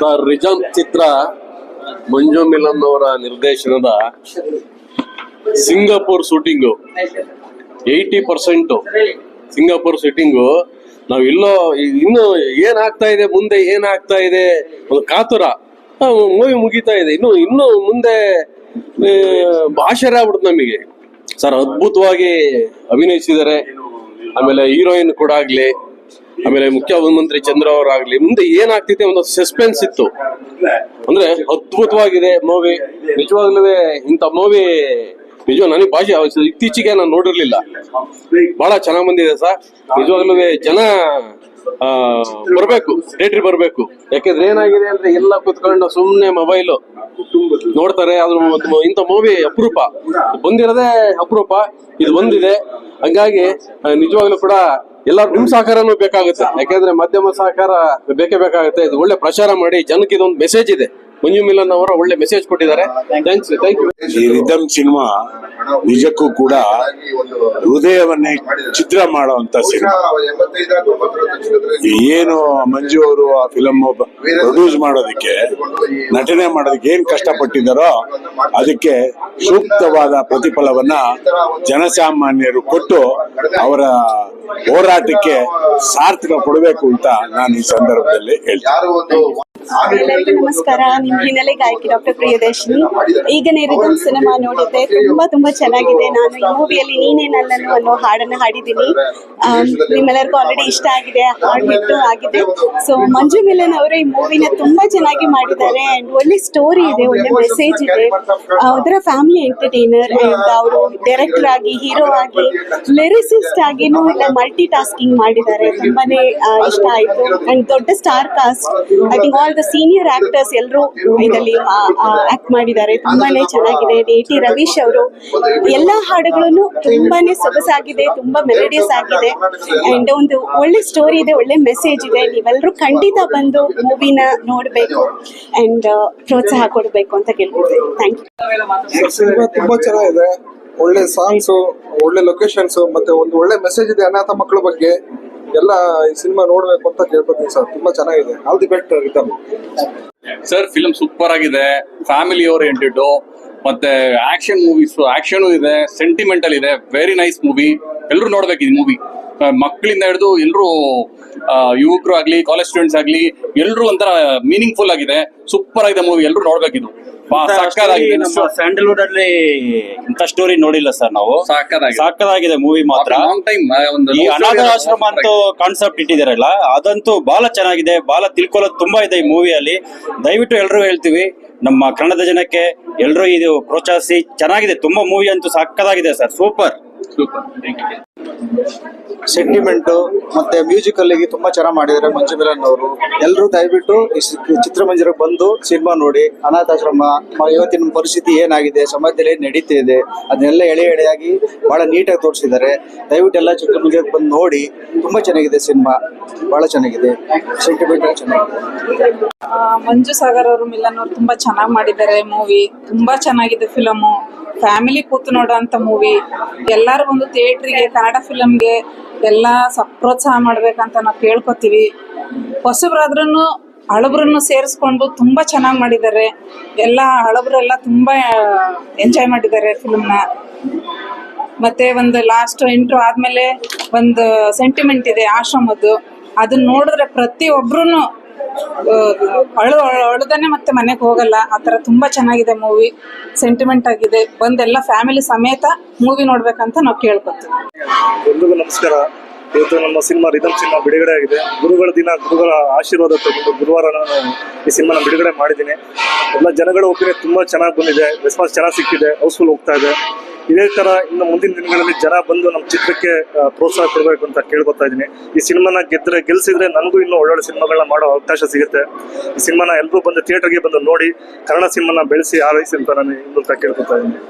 Sir ರಿಜನ್ ಚಿತ್ರ ಮಂಜು ಮಿಲನ್ ಅವರ ನಿರ್ದೇಶನದ Singapore shooting. Eighty percent Singapore shooting. ನಾವ್ ಇಲ್ಲೋ, ಇನ್ನು ಏನ್ ಆಗ್ತಾ ಇದೆ, ಮುಂದೆ ಏನ್ ಆಗ್ತಾ ಇದೆ, ಒಂದು ಕಾತುರ. ಮೂವಿ ಮುಗಿತಾ ಇದೆ. ಇನ್ನು ಇನ್ನು ಮುಂದೆ ಆಶ್ಚರ್ಯ ಆಗ್ಬಿಡುತ್ತೆ ನಮಗೆ. ಸರ್, ಅದ್ಭುತವಾಗಿ ಅಭಿನಯಿಸಿದ್ದಾರೆ. ಆಮೇಲೆ ಹೀರೋಯಿನ್ ಕೂಡ ಆಗ್ಲಿ. ಆಮೇಲೆ ಮುಖ್ಯಮಂತ್ರಿ ಚಂದ್ರ ಅವರಾಗ್ಲಿ, ಮುಂದೆ ಏನಾಗ್ತಿದೆ ಒಂದು ಸಸ್ಪೆನ್ಸ್ ಇತ್ತು. ಅಂದ್ರೆ ಅದ್ಭುತವಾಗಿದೆ ಮೂವಿ ನಿಜವಾಗ್ಲೂ ಇಂಥ ಮೂವಿ ನಿಜ ನನಗೆ ಭಾಷೆ ಇತ್ತೀಚೆಗೆ ನಾನು ನೋಡಿರ್ಲಿಲ್ಲ. ಬಹಳ ಚೆನ್ನಾಗಿ ಬಂದಿದೆ ಸರ್ ನಿಜವಾಗ್ಲೂ ಜನ ಬರ್ಬೇಕು ಥಿಯೇಟ್ರಿ ಬರ್ಬೇಕು. ಯಾಕೆಂದ್ರೆ ಏನಾಗಿದೆ ಅಂದ್ರೆ ಎಲ್ಲ ಕುತ್ಕೊಂಡು ಸುಮ್ಮನೆ ಮೊಬೈಲ್ ನೋಡ್ತಾರೆ ಅದ್ರ ಇಂಥ ಮೂವಿ ಅಪರೂಪ. ಬಂದಿರೋದೇ ಅಪರೂಪ, ಇದು ಬಂದಿದೆ ಹಂಗಾಗಿ ನಿಜವಾಗ್ಲೂ ಕೂಡ ಎಲ್ಲರೂ ನಿಮ್ ಸಹಕಾರನೂ ಬೇಕಾಗುತ್ತೆ. ಯಾಕಂದ್ರೆ ಮಾಧ್ಯಮ ಸಹಕಾರ ಬೇಕೇ ಬೇಕಾಗುತ್ತೆ. ಇದು ಒಳ್ಳೆ ಪ್ರಚಾರ ಮಾಡಿ ಜನಕ್ಕೆ ಇದೊಂದು ಮೆಸೇಜ್ ಇದೆ. ಮಂಜು ಮಿಲನ್ ಅವರು ಒಳ್ಳೆ ಮೆಸೇಜ್ ಕೊಟ್ಟಿದ್ದಾರೆ. ಥ್ಯಾಂಕ್ಸ್ ಥ್ಯಾಂಕ್ ಯು ಈ ರಿದಮ್ ಸಿನಿಮಾ ನಿಜಕ್ಕೂ ಕೂಡ ಹೃದಯವನ್ನೇ ಚಿತ್ರ ಮಾಡುವಂತ ಸಿನಿಮಾ. ಏನು ಮಂಜು ಅವರು ಆ ಫಿಲಮ್ ಪ್ರೊಡ್ಯೂಸ್ ಮಾಡೋದಕ್ಕೆ ನಟನೆ ಮಾಡೋದಕ್ಕೆ ಏನ್ ಕಷ್ಟಪಟ್ಟಿದ್ದಾರೋ ಅದಕ್ಕೆ ಸೂಕ್ತವಾದ ಪ್ರತಿಫಲವನ್ನ ಜನಸಾಮಾನ್ಯರು ಕೊಟ್ಟು ಅವರ ಹೋರಾಟಕ್ಕೆ ಸಾರ್ಥಕ ಕೊಡಬೇಕು ಅಂತ ನಾನು ಈ ಸಂದರ್ಭದಲ್ಲಿ ಹೇಳ್ತೀನಿ. ನಮಸ್ಕಾರ. ನಿಮ್ಮ ಹಿನ್ನೆಲೆ ಗಾಯಕಿ ಡಾಕ್ಟರ್ ಪ್ರಿಯದರ್ಶಿನಿ. ಈಗ ರಿದಮ್ ಸಿನಿಮಾ ನೋಡಿದ್ದೆ, ತುಂಬಾ ತುಂಬಾ ಚೆನ್ನಾಗಿದೆ. ನಾನು ಈ ಮೂವಿಯಲ್ಲಿ ನೀನೇ ನನ್ನನ್ನು ಅನ್ನೋ ಹಾಡನ್ನ ಹಾಡಿದ್ದೀನಿ. ನಿಮ್ಮೆಲ್ಲರಿಗೂ ಆಲ್ರೆಡಿ ಇಷ್ಟ ಆಗಿದೆ, ಹಾಡು ಹಿಟ್ಟು ಆಗಿದೆ. ಸೊ ಮಂಜು ಮಿಲನ್ ಅವರು ಈ ಮೂವಿನ ತುಂಬಾ ಚೆನ್ನಾಗಿ ಮಾಡಿದ್ದಾರೆ ಅಂಡ್ ಒಳ್ಳೆ ಸ್ಟೋರಿ ಇದೆ, ಒಳ್ಳೆ ಮೆಸೇಜ್ ಇದೆ. ಅದರ ಫ್ಯಾಮಿಲಿ ಎಂಟರ್ಟೈನರ್ ಅಂಡ್ ಅವರು ಡೈರೆಕ್ಟರ್ ಆಗಿ ಹೀರೋ ಆಗಿ ಲಿರಿಸಿಸ್ಟ್ ಆಗಿನೂ ಇಲ್ಲ ಮಲ್ಟಿ ಟಾಸ್ಕಿಂಗ್ ಮಾಡಿದ್ದಾರೆ. ತುಂಬಾನೇ ಇಷ್ಟ ಆಯ್ತು. ಅಂಡ್ ದೊಡ್ಡ star cast I think all the senior actors ಎಲ್ಲರೂ ಇದರಲ್ಲಿ ಆಕ್ಟ್ ಮಾಡಿದ್ದಾರೆ. ತುಂಬಾನೇ ಚೆನ್ನಾಗಿದೆ. ಡಿ ಟಿ ರವೀಶ್ ಅವರು ಎಲ್ಲ ಹಾಡುಗಳನ್ನು ತುಂಬಾನೇ ಸೊಗಸಾಗಿದೆ, ತುಂಬಾ ಮೆಲಡಿಯಸ್ ಆಗಿದೆ. ಅಂಡ್ ಒಂದು ಒಳ್ಳೆ ಸ್ಟೋರಿ ಇದೆ, ಒಳ್ಳೆ ಮೆಸೇಜ್ ಇದೆ. ನೀವೆಲ್ಲರೂ ಖಂಡಿತ ಬಂದು ಮೂವಿನ ನೋಡಬೇಕು ಅಂಡ್ ಪ್ರೋತ್ಸಾಹ ಕೊಡಬೇಕು ಅಂತ ಕೇಳ್ಕೊಳ್ತೇನೆ. ಥ್ಯಾಂಕ್ ಯು ತುಂಬಾ ಚೆನ್ನಾಗಿದೆ. ಒಳ್ಳೆ ಸಾಂಗ್ಸ್ ಒಳ್ಳೆ ಲೊಕೇಶನ್ಸ್ ಮತ್ತೆ ಒಂದು ಒಳ್ಳೆ ಮೆಸೇಜ್ ಇದೆ ಅನಾಥ ಮಕ್ಕಳ ಬಗ್ಗೆ. ಎಲ್ಲ ಈ ಸಿನಿಮಾ ನೋಡ್ಬೇಕು ಅಂತ ಕೇಳ್ಕೊತೀನಿ ಸರ್. ತುಂಬಾ ಚೆನ್ನಾಗಿದೆ. All the best Rhythm sir film super ಆಗಿದೆ. ಫ್ಯಾಮಿಲಿ ಓರಿಯೆಂಟೆಡ್ ಮತ್ತೆ ಆಕ್ಷನ್ ಮೂವೀಸ್ ಆಕ್ಷನ್ ಇದೆ ಸೆಂಟಿಮೆಂಟಲ್ ಇದೆ. ವೆರಿ ನೈಸ್ ಮೂವಿ ಎಲ್ಲರೂ ನೋಡ್ಬೇಕು ಈ ಮೂವಿ ಮಕ್ಕಳಿಂದ ಹಿಡಿದು ಎಲ್ಲರೂ ಯುವಕರು ಆಗ್ಲಿ ಕಾಲೇಜ್ ಸ್ಟೂಡೆಂಟ್ಸ್ ಆಗ್ಲಿ ಎಲ್ಲರೂ ಒಂಥರ ಮೀನಿಂಗ್ಫುಲ್ ಆಗಿದೆ. ಸೂಪರ್ ಆಗಿದೆ ಮೂವಿ ಎಲ್ಲರೂ ನೋಡ್ಬೇಕಿದು. ಸ್ಯಾಂಡಲ್ವುಡ್ ಅಲ್ಲಿ ಇಂಥ ಸ್ಟೋರಿ ನೋಡಿಲ್ಲ ಸರ್ ನಾವು. ಸಾಕದಾಗಿದೆ ಮೂವಿ ಮಾತ್ರ. ಲಾಂಗ್ ಟೈಮ್ ಒಂದು ಈ ಅನಾಥ ಆಶ್ರಮ ಅಂತೂ ಕಾನ್ಸೆಪ್ಟ್ ಇಟ್ಟಿದಾರಲ್ಲ ಅದಂತೂ ಬಹಳ ಚೆನ್ನಾಗಿದೆ ಬಹಳ ತಿಳ್ಕೊಳ್ಳೋದು ತುಂಬಾ ಇದೆ ಈ ಮೂವಿಯಲ್ಲಿ ದಯವಿಟ್ಟು ಎಲ್ಲರೂ ಹೇಳ್ತೀವಿ ನಮ್ಮ ಕನ್ನಡದ ಜನಕ್ಕೆ ಎಲ್ಲರೂ ಇದು ಪ್ರೋತ್ಸಾಹಿಸಿ. ಚೆನ್ನಾಗಿದೆ ತುಂಬಾ ಮೂವಿ ಅಂತೂ ಸಾಕದಾಗಿದೆ ಸರ್. ಸೂಪರ್ ಸೂಪರ್ ಸೆಂಟಿಮೆಂಟ್, ಮತ್ತೆ ಮ್ಯೂಸಿಕಲ್ ಆಗಿ ತುಂಬಾ ಚೆನ್ನಾಗಿ ಮಾಡಿದ್ದಾರೆ ಮಂಜು ಮಿಲನ್ ಅವರು. ಎಲ್ಲರೂ ದಯವಿಟ್ಟು ಈ ಚಿತ್ರಮಂದಿರಕ್ಕೆ ಬಂದು ಸಿನಿಮಾ ನೋಡಿ. ಅನಾಥಾಶ್ರಮ ಇವತ್ತಿನ ಪರಿಸ್ಥಿತಿ ಏನಾಗಿದೆ, ಸಮಾಜದಲ್ಲಿ ಏನು ನಡೀತಾ ಇದೆ, ಅದನ್ನೆಲ್ಲ ಎಳೆ ಎಳೆಯಾಗಿ ಬಹಳ ನೀಟಾಗಿ ತೋರಿಸಿದ್ದಾರೆ. ದಯವಿಟ್ಟು ಎಲ್ಲ ಚಿತ್ರಮಂದಿರಕ್ಕೆ ಬಂದು ನೋಡಿ. ತುಂಬಾ ಚೆನ್ನಾಗಿದೆ ಸಿನಿಮಾ. ಬಹಳ ಚೆನ್ನಾಗಿದೆ. ಸೆಂಟಿಮೆಂಟ್ ಚೆನ್ನಾಗಿದೆ. ಮಂಜು ಸಾಗರ್ ಅವರು, ಮಿಲನ್ ಅವರು ತುಂಬಾ ಚೆನ್ನಾಗಿ ಮಾಡಿದ್ದಾರೆ ಮೂವಿ ತುಂಬಾ ಚೆನ್ನಾಗಿದೆ ಫಿಲಮು ಫ್ಯಾಮಿಲಿ ಕೂತು ನೋಡೋಂಥ ಮೂವಿ ಎಲ್ಲರೂ ಒಂದು ಥಿಯೇಟ್ರಿಗೆ, ಕನ್ನಡ ಫಿಲಮ್ಗೆ ಎಲ್ಲ ಸ ಪ್ರೋತ್ಸಾಹ ಮಾಡ್ಬೇಕಂತ ನಾವು ಕೇಳ್ಕೊತೀವಿ. ಹೊಸಬ್ರಾದ್ರೂ ಹಳಬ್ರನ್ನು ಸೇರಿಸ್ಕೊಂಡು ತುಂಬಾ ಚೆನ್ನಾಗಿ ಮಾಡಿದ್ದಾರೆ. ಎಲ್ಲ ಹಳಬ್ರೆಲ್ಲ ತುಂಬಾ ಎಂಜಾಯ್ ಮಾಡಿದ್ದಾರೆ ಫಿಲ್ಮ್ನ. ಮತ್ತೆ ಒಂದು ಲಾಸ್ಟ್ ಇಂಟ್ರೋ ಆದ್ಮೇಲೆ ಒಂದು ಸೆಂಟಿಮೆಂಟ್ ಇದೆ ಆಶ್ರಮದ್ದು. ಅದನ್ನ ನೋಡಿದ್ರೆ ಪ್ರತಿ ಒಬ್ರು ಅಳು ಅಳುದನೆ ಮತ್ತೆ ಮನೆಗೆ ಹೋಗಲ್ಲ. ಆ ಥರ ತುಂಬಾ ಚೆನ್ನಾಗಿದೆ ಮೂವಿ ಸೆಂಟಿಮೆಂಟ್ ಆಗಿದೆ. ಬಂದೆಲ್ಲ ಫ್ಯಾಮಿಲಿ ಸಮೇತ ಮೂವಿ ನೋಡ್ಬೇಕಂತ ನಾವು ಕೇಳ್ಕೊತೀವಿ. ಎಲ್ರಿಗೂ ನಮಸ್ಕಾರ. ಇವತ್ತು ನಮ್ಮ ಸಿನಿಮಾ ರಿದಮ್ ಸಿನಿಮಾ ಬಿಡುಗಡೆ ಆಗಿದೆ. ಗುರುಗಳ ದಿನ, ಗುರುಗಳ ಆಶೀರ್ವಾದ ತಗೊಂಡು ಗುರುವಾರ ನಾನು ಈ ಸಿನಿಮಾನ ಬಿಡುಗಡೆ ಮಾಡಿದ್ದೀನಿ. ಎಲ್ಲ ಜನಗಳ ಒಪಿನಿಯನ್ ತುಂಬಾ ಚೆನ್ನಾಗಿ ಬಂದಿದೆ. ರೆಸ್ಪಾನ್ಸ್ ಚೆನ್ನಾಗಿ ಸಿಕ್ಕಿದೆ. ಹೌಸ್ಫುಲ್ ಹೋಗ್ತಾ ಇದೆ. ಇದೇ ತರ ಇನ್ನು ಮುಂದಿನ ದಿನಗಳಲ್ಲಿ ಜನ ಬಂದು ನಮ್ಮ ಚಿತ್ರಕ್ಕೆ ಪ್ರೋತ್ಸಾಹ ಕೊಡಬೇಕು ಅಂತ ಕೇಳ್ಕೊತಾ ಇದ್ದೀನಿ. ಈ ಸಿನಿಮಾನ ಗೆದ್ರೆ, ಗೆಲ್ಸಿದ್ರೆ ನನಗೂ ಇನ್ನೂ ಒಳ್ಳೊಳ್ಳೆ ಸಿನಿಮಾಗಳನ್ನ ಮಾಡೋ ಅವಕಾಶ ಸಿಗುತ್ತೆ. ಈ ಸಿನಿಮಾನ ಎಲ್ಲರೂ ಬಂದು ಥಿಯೇಟರ್ಗೆ ಬಂದು ನೋಡಿ ಕನ್ನಡ ಸಿನಿಮಾನ ಬೆಳೆಸಿ ಆರೈಸಿ ಅಂತ ನಾನು ಇನ್ನೊಂದು ಕೇಳ್ಕೊತಾ ಇದ್ದೀನಿ.